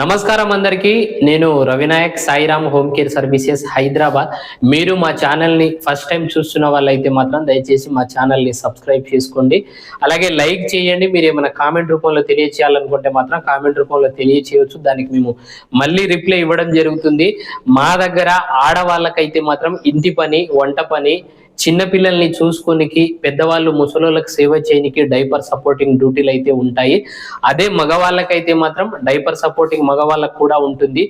నమస్కారం అందరికీ. నేను Ravinayak Sairam home care services Hyderabad. మీరు మా ఛానల్ని ఫస్ట్ టైం చూస్తున్న వాళ్ళైతే మాత్రం దయచేసి మా ఛానల్ని సబ్స్క్రైబ్ చేసుకోండి. అలాగే లైక్ చేయండి. మీరు ఏమైనా కామెంట్ రూపంలో తెలియచేయాలనుకుంటే మాత్రం కామెంట్ రూపంలో తెలియచేయవచ్చు దానికి మేము మళ్ళీ రిప్లై ఇవ్వడం జరుగుతుంది. మా దగ్గర ఆడవాళ్ళకైతే మాత్రం ఇంటి పని వంట పని చిన్నపిల్లల్ని చూసుకోనికి పెద్దవాళ్ళు ముసలోళ్ళకి సేవ చేయనికి డైపర్ సపోర్టింగ్ డ్యూటీలు అయితే ఉంటాయి. అదే మగవాళ్ళకైతే మాత్రం డైపర్ సపోర్టింగ్ మగవాళ్ళకు కూడా ఉంటుంది.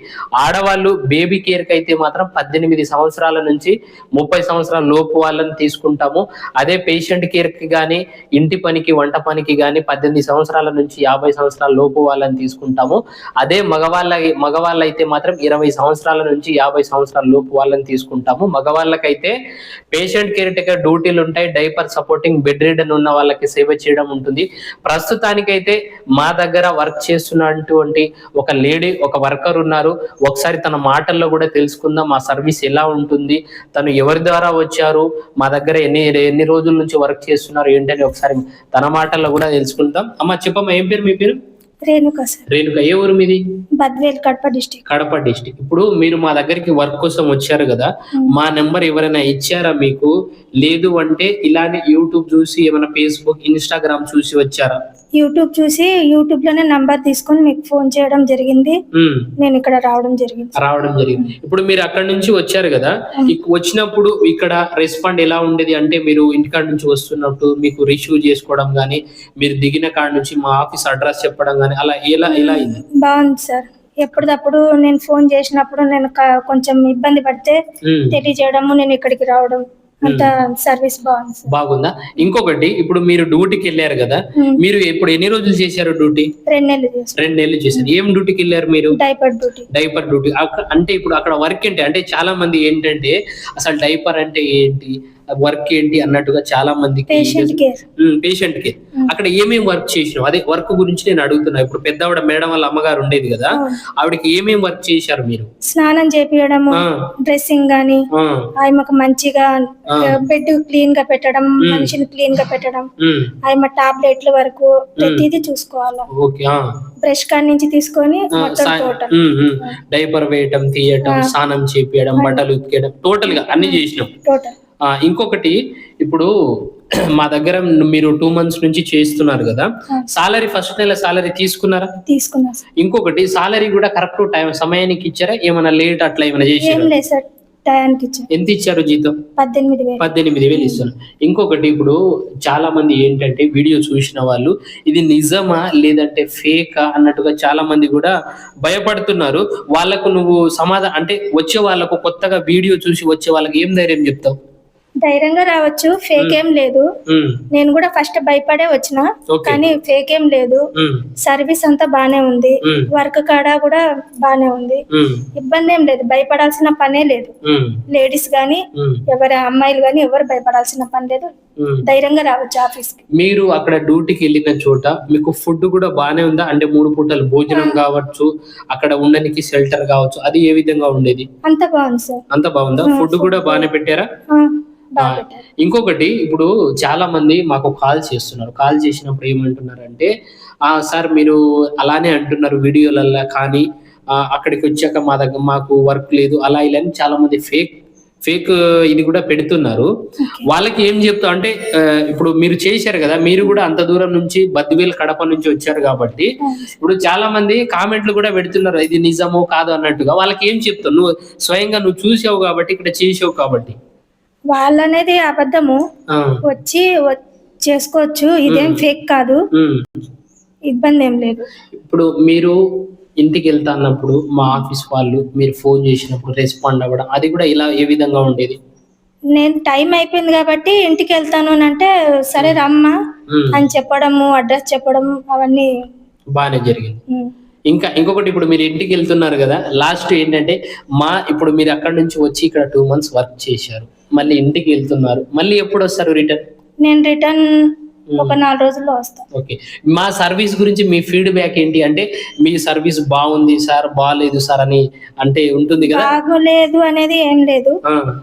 ఆడవాళ్ళు బేబీ కేర్కి అయితే మాత్రం పద్దెనిమిది సంవత్సరాల నుంచి ముప్పై సంవత్సరాల లోపు వాళ్ళని తీసుకుంటాము. అదే పేషెంట్ కేర్కి కానీ ఇంటి పనికి వంట పనికి కానీ పద్దెనిమిది సంవత్సరాల నుంచి యాభై సంవత్సరాల లోపు వాళ్ళని తీసుకుంటాము. అదే మగవాళ్ళ మగవాళ్ళు అయితే మాత్రం ఇరవై సంవత్సరాల నుంచి యాభై సంవత్సరాల లోపు వాళ్ళని తీసుకుంటాము. మగవాళ్ళకైతే పేషెంట్ కేర్ టేకర్ డ్యూటీలు ఉంటాయి డైపర్ సపోర్టింగ్ బెడ్ రిడన్ ఉన్న వాళ్ళకి సేవ చేయడం ఉంటుంది. ప్రస్తుతానికైతే మా దగ్గర వర్క్ చేస్తున్నటువంటి ఒక లేడీ ఒక వర్కర్ ఉన్నారు. ఒకసారి తన మాటల్లో కూడా తెలుసుకుందాం మా సర్వీస్ ఎలా ఉంటుంది తను ఎవరి ద్వారా వచ్చారు మా దగ్గర ఎన్ని ఎన్ని రోజుల నుంచి వర్క్ చేస్తున్నారు ఏంటని ఒకసారి తన మాటల్లో కూడా తెలుసుకుందాం. అమ్మ చెప్పమ్మా ఏం పేరు మీ పేరు? రేణుక సార్. రేణుక ఏ ఊరు మీది? బద్వేల్ కడప డిస్టిక్. కడప డిస్టిక్. ఇప్పుడు మీరు మా దగ్గరికి వర్క్ కోసం వచ్చారు కదా మా నెంబర్ ఎవరైనా ఇచ్చారా మీకు? లేదు అంటే ఇలానే యూట్యూబ్ చూసి ఏమైనా ఫేస్బుక్ ఇన్స్టాగ్రామ్ చూసి వచ్చారా? యూట్యూబ్ చూసి యూట్యూబ్లోనే నంబర్ తీసుకొని మీకు ఫోన్ చేయడం జరిగింది. నేను ఇక్కడ రావడం జరిగింది. రావడం జరిగింది. ఇప్పుడు మీరు అక్కడ నుంచి వచ్చారు కదా వచ్చినప్పుడు ఇక్కడ రెస్పాండ్ ఎలా ఉండేది? అంటే మీరు ఇంటికాడ నుంచి వస్తున్నట్టు మీకు రిసీవ్ చేసుకోవడం కానీ మీరు దిగిన కాడ నుంచి మా ఆఫీస్ అడ్రస్ చెప్పడం కానీ అలా ఎలా ఎలా అయింది. బాగుంది సార్. ఎప్పటికప్పుడు నేను ఫోన్ చేసినప్పుడు నేను క- కొంచెం ఇబ్బంది పడితే. తెలియజేయడము నేను ఇక్కడికి రావడం అంత సర్వీస్ బాగుంది సార్. బాగుందా? ఇంకొకటి ఇప్పుడు మీరు డ్యూటీకి వెళ్ళారు కదా. మీరు ఇప్పుడు ఎన్ని రోజులు చేశారు డ్యూటీ? రెండు నెలలు చేస్తాను రెండు నెలలు చేశారు. ఏం డ్యూటీకి వెళ్ళారు మీరు? Diaper duty. Diaper duty. అక్క- అంటే ఇప్పుడు అక్కడ వర్క్ ఏంటి అంటే చాలా మంది ఏంటంటే అసలు డైపర్ అంటే ఏంటి? వర్క్ ఏంటి అన్నట్టుగా చాలా మందికి పేషెంట్ కేర్ పేషెంట్కి అక్కడ ఏమేం వర్క్ చేసినావు? అదే వర్క్ గురించి నేను అడుగుతున్నా. ఇప్పుడు పెద్దవాడ మేడం వాళ్ళ అమ్మగారు ఉండేది కదా ఆవిడకి ఏమేం వర్క్ చేశారు మీరు? స్నానం చేపియడము ఆ, డ్రెస్సింగ్ గాని ఆయమకు మంచిగా. బెడ్ క్లీన్గా పెట్టడం మనిషిని క్లీన్గా పెట్టడం ఆయమ టాబ్లెట్ల వరకు ప్రతిదీ చూసుకోవాలా. బ్రష్ కాడి నుంచి తీసుకొని. డైపర్ వేయటం తీయటం స్నానం చేపియడం బట్టలు ఉతికేయడం టోటల్గా అన్ని చేసినాం. టోటల్ ఇంకొకటి ఇప్పుడు మా దగ్గర మీరు టూ మంత్స్ నుంచి చేస్తున్నారు కదా సాలరీ ఫస్ట్ నెల సాలరీ తీసుకున్నారా? తీసుకున్నా సార్ ఇంకొకటి సాలరీ కూడా కరెక్ట్ టైం సమయానికి ఇచ్చారా? ఏమైనా లేట్ అట్లా ఏమైనా ఇచ్చాను ఎంత ఇచ్చారు జీతం? పద్దెనిమిది వేలు. ఇస్తున్నారు. ఇంకొకటి ఇప్పుడు చాలా మంది ఏంటంటే వీడియో చూసిన వాళ్ళు ఇది నిజమా లేదంటే ఫేకా అన్నట్టుగా చాలా మంది కూడా భయపడుతున్నారు. వాళ్ళకు నువ్వు సమాధానం అంటే వచ్చే వాళ్ళకు కొత్తగా వీడియో చూసి వచ్చే వాళ్ళకి ఏం ధైర్యం చెప్తావు? ధైర్యంగా రావచ్చు. ఫేక్ ఏం లేదు. నేను కూడా ఫస్ట్ భయపడే వచ్చిన. కానీ ఫేక్ ఏం లేదు. సర్వీస్ అంతా బానే ఉంది. వర్క్ కాడ కూడా బానే ఉంది. ఇబ్బంది ఏం లేదు. భయపడాల్సిన పనే లేదు. లేడీస్ గాని ఎవరి అమ్మాయిలు గాని ఎవరు భయపడాల్సిన పని లేదు. ధైర్యంగా రావచ్చు ఆఫీస్కి. మీరు అక్కడ డ్యూటీకి వెళ్ళిన చోట మీకు ఫుడ్ కూడా బానే ఉందా? అంటే మూడు పూటలు భోజనం కావచ్చు అక్కడ ఉండడానికి షెల్టర్ కావచ్చు అది ఏ విధంగా ఉండేది? అంత బాగుంది సార్ అంత బాగుందా? ఫుడ్ కూడా బాగానే బాగా పెట్టారు ఇంకొకటి ఇప్పుడు చాలా మంది మాకు కాల్ చేస్తున్నారు. కాల్ చేసినప్పుడు ఏమంటున్నారంటే ఆ సార్ మీరు అలానే అంటున్నారు వీడియోలల్లో కానీ అక్కడికి వచ్చాక మా దగ్గర మాకు వర్క్ లేదు అలా ఇలా చాలా మంది ఫేక్ ఫేక్ ఇది కూడా పెడుతున్నారు. వాళ్ళకి ఏం చెప్తా అంటే ఇప్పుడు మీరు చేశారు కదా మీరు కూడా అంత దూరం నుంచి బద్దివేల్ కడప నుంచి వచ్చారు కాబట్టి ఇప్పుడు చాలా మంది కామెంట్లు కూడా పెడుతున్నారు ఇది నిజమో కాదు అన్నట్టుగా. వాళ్ళకి ఏం చెప్తావు? నువ్వు స్వయంగా నువ్వు చూసావు కాబట్టి ఇక్కడ చేసావు కాబట్టి. వాళ్ళనేది అబద్ధము. వచ్చి చేసుకోవచ్చు. ఇదేం ఫేక్ కాదు. ఇబ్బంది ఏం లేదు. ఇప్పుడు మీరు ఇంటికి వెళ్తా అన్నప్పుడు మా ఆఫీస్ వాళ్ళు మీరు ఫోన్ చేసినప్పుడు రెస్పాండ్ అవ్వడం అది కూడా ఇలా ఏ విధంగా ఉండేది? నేను టైం అయిపోయింది కాబట్టి ఇంటికి వెళ్తాను అని అంటే సరే రమ్మా అని చెప్పడము అడ్రస్ చెప్పడం అవన్నీ. బాగానే జరిగింది. ఇంకా ఇంకొకటి ఇప్పుడు మీరు ఇంటికి వెళ్తున్నారు కదా లాస్ట్ ఏంటంటే మా ఇప్పుడు మీరు అక్కడ నుంచి వచ్చి ఇక్కడ టూ మంత్స్ వర్క్ చేశారు. మళ్ళీ ఇంటికి వెళ్తున్నారు. మళ్ళీ ఎప్పుడు వస్తారు రిటర్న్? నేను రిటర్న్ ఒక నాలుగు రోజుల్లో వస్తాను ఓకే. మా సర్వీస్ గురించి మీ ఫీడ్బ్యాక్ ఏంటి? అంటే మీ సర్వీస్ బాగుంది సార్ బాగాలేదు సార్ అని అంటే ఉంటుంది కదా? బాగోలేదు అనేది ఏం లేదు.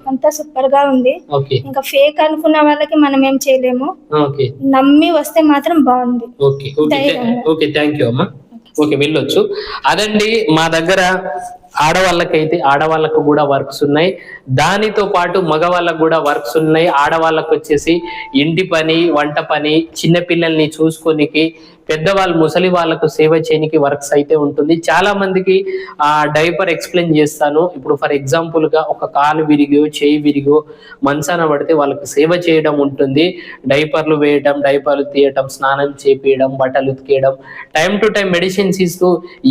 అంతా సూపర్గా ఉంది. ఓకే. ఇంకా ఫేక్ అనుకున్న వాళ్ళకి మనం ఏం చేయలేము. ఓకే. నమ్మి వస్తే మాత్రం బాగుంది. Okay okay. థ్యాంక్ యూ అమ్మా. ఓకే వెళ్ళొచ్చు. అదండి మా దగ్గర ఆడవాళ్ళకైతే ఆడవాళ్ళకు కూడా వర్క్స్ ఉన్నాయి. దానితో పాటు మగవాళ్ళకు కూడా వర్క్స్ ఉన్నాయి. ఆడవాళ్ళకు వచ్చేసి ఇంటి పని వంట పని చిన్నపిల్లల్ని చూసుకోనికి పెద్దవాళ్ళు ముసలి వాళ్ళకు సేవ చేయనికి వర్క్స్ అయితే ఉంటుంది. చాలా మందికి ఆ డైపర్ ఎక్స్ప్లెయిన్ చేస్తాను. ఇప్పుడు ఫర్ ఎగ్జాంపుల్గా ఒక కాలు విరిగో చేయి విరిగో మంచాన పడితే వాళ్ళకి సేవ చేయడం ఉంటుంది. డైపర్లు వేయడం డైపర్లు తీయటం స్నానం చేపియడం బట్టలు ఉతికేయడం. టైం టు టైం మెడిసిన్స్ ఇస్తూ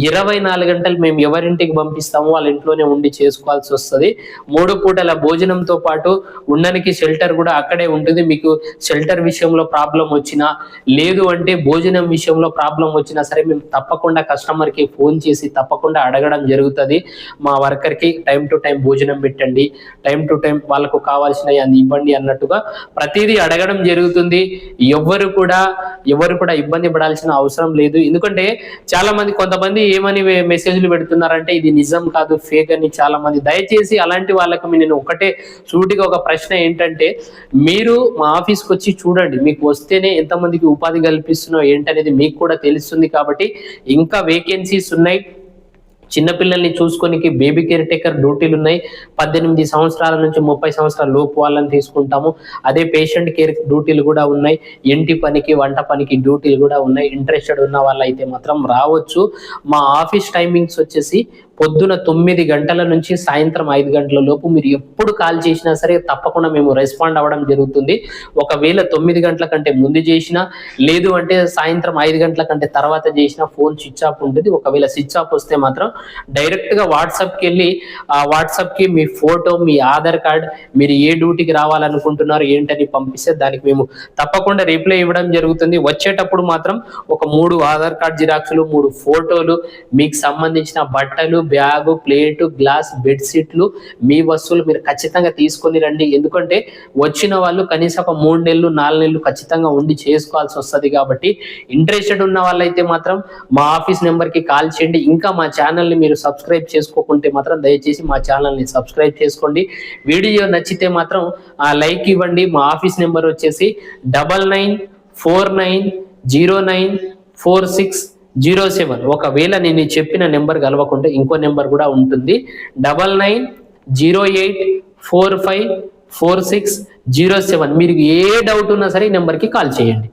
ఇరవై నాలుగు గంటలు మేము ఎవరింటికి పంపిస్తామో వాళ్ళ ఇంట్లోనే ఉండి చేసుకోవాల్సి వస్తుంది. మూడు పూటల భోజనంతో పాటు ఉండడానికి షెల్టర్ కూడా అక్కడే ఉంటుంది. మీకు షెల్టర్ విషయంలో ప్రాబ్లం వచ్చినా లేదు అంటే భోజనం విషయంలో ప్రాబ్లం వచ్చినా సరే మేము తప్పకుండా కస్టమర్కి ఫోన్ చేసి తప్పకుండా అడగడం జరుగుతుంది. మా వర్కర్కి టైం టు టైం భోజనం పెట్టండి టైం టు టైం వాళ్ళకు కావాల్సినవి అది ఇవ్వండి అన్నట్టుగా ప్రతిదీ అడగడం జరుగుతుంది. ఎవరు కూడా ఎవరు కూడా ఇబ్బంది పడాల్సిన అవసరం లేదు. ఎందుకంటే చాలా మంది కొంతమంది ఏమని మెసేజ్లు పెడుతున్నారంటే ఇది నిజం కాదు ఫేక్ అని చాలా మంది దయచేసి అలాంటి వాళ్ళకు నేను ఒకటే సూటిగా ఒక ప్రశ్న ఏంటంటే మీరు మా ఆఫీస్కి వచ్చి చూడండి. మీకు వస్తేనే ఎంతమందికి ఉపాధి కల్పిస్తున్నావు ఏంటనేది మీకు కూడా తెలుస్తుంది కాబట్టి ఇంకా వేకెన్సీస్ ఉన్నాయి. చిన్నపిల్లల్ని చూసుకోనికి బేబీ కేర్ టేకర్ డ్యూటీలు ఉన్నాయి. పద్దెనిమిది సంవత్సరాల నుంచి ముప్పై సంవత్సరాల లోపు వాళ్ళని తీసుకుంటాము. అదే పేషెంట్ కేర్ డ్యూటీలు కూడా ఉన్నాయి. ఇంటి పనికి వంట పనికి డ్యూటీలు కూడా ఉన్నాయి. ఇంట్రెస్టెడ్ ఉన్న వాళ్ళు అయితే మాత్రం రావచ్చు. మా ఆఫీస్ టైమింగ్స్ వచ్చేసి పొద్దున తొమ్మిది గంటల నుంచి సాయంత్రం ఐదు గంటల లోపు మీరు ఎప్పుడు కాల్ చేసినా సరే తప్పకుండా మేము రెస్పాండ్ అవ్వడం జరుగుతుంది. ఒకవేళ తొమ్మిది గంటల కంటే ముందు చేసినా లేదు అంటే సాయంత్రం ఐదు గంటల కంటే తర్వాత చేసినా ఫోన్ స్విచ్ ఆఫ్ ఉంటుంది ఒకవేళ స్విచ్ ఆఫ్ వస్తే మాత్రం డైరెక్ట్గా వాట్సాప్కి వెళ్ళి ఆ వాట్సాప్కి మీ ఫోటో మీ ఆధార్ కార్డ్ మీరు ఏ డ్యూటీకి రావాలనుకుంటున్నారు ఏంటని పంపిస్తే దానికి మేము తప్పకుండా రిప్లై ఇవ్వడం జరుగుతుంది. వచ్చేటప్పుడు మాత్రం ఒక మూడు ఆధార్ కార్డ్ జిరాక్స్లు మూడు ఫోటోలు మీకు సంబంధించిన బట్టలు బ్యాగు ప్లేటు గ్లాస్ బెడ్షీట్లు మీ వస్తువులు మీరు ఖచ్చితంగా తీసుకొని రండి. ఎందుకంటే వచ్చిన వాళ్ళు కనీసం ఒక మూడు నెలలు నాలుగు నెలలు ఖచ్చితంగా ఉండి చేసుకోవాల్సి వస్తుంది కాబట్టి ఇంట్రెస్టెడ్ ఉన్న వాళ్ళైతే మాత్రం మా ఆఫీస్ నెంబర్కి కాల్ చేయండి. ఇంకా మా ఛానల్ని మీరు సబ్స్క్రైబ్ చేసుకోకుంటే మాత్రం దయచేసి మా ఛానల్ని సబ్స్క్రైబ్ చేసుకోండి. వీడియో నచ్చితే మాత్రం ఆ లైక్ ఇవ్వండి. మా ఆఫీస్ నెంబర్ వచ్చేసి double nine four nine zero nine four six zero seven. ఒకవేళ నేను చెప్పిన నెంబర్ కలవకుంటే ఇంకో నెంబర్ కూడా ఉంటుంది. Double nine zero eight four five four six zero seven. మీరు ఏ డౌట్ ఉన్నా సరే ఈ నెంబర్కి కాల్ చేయండి.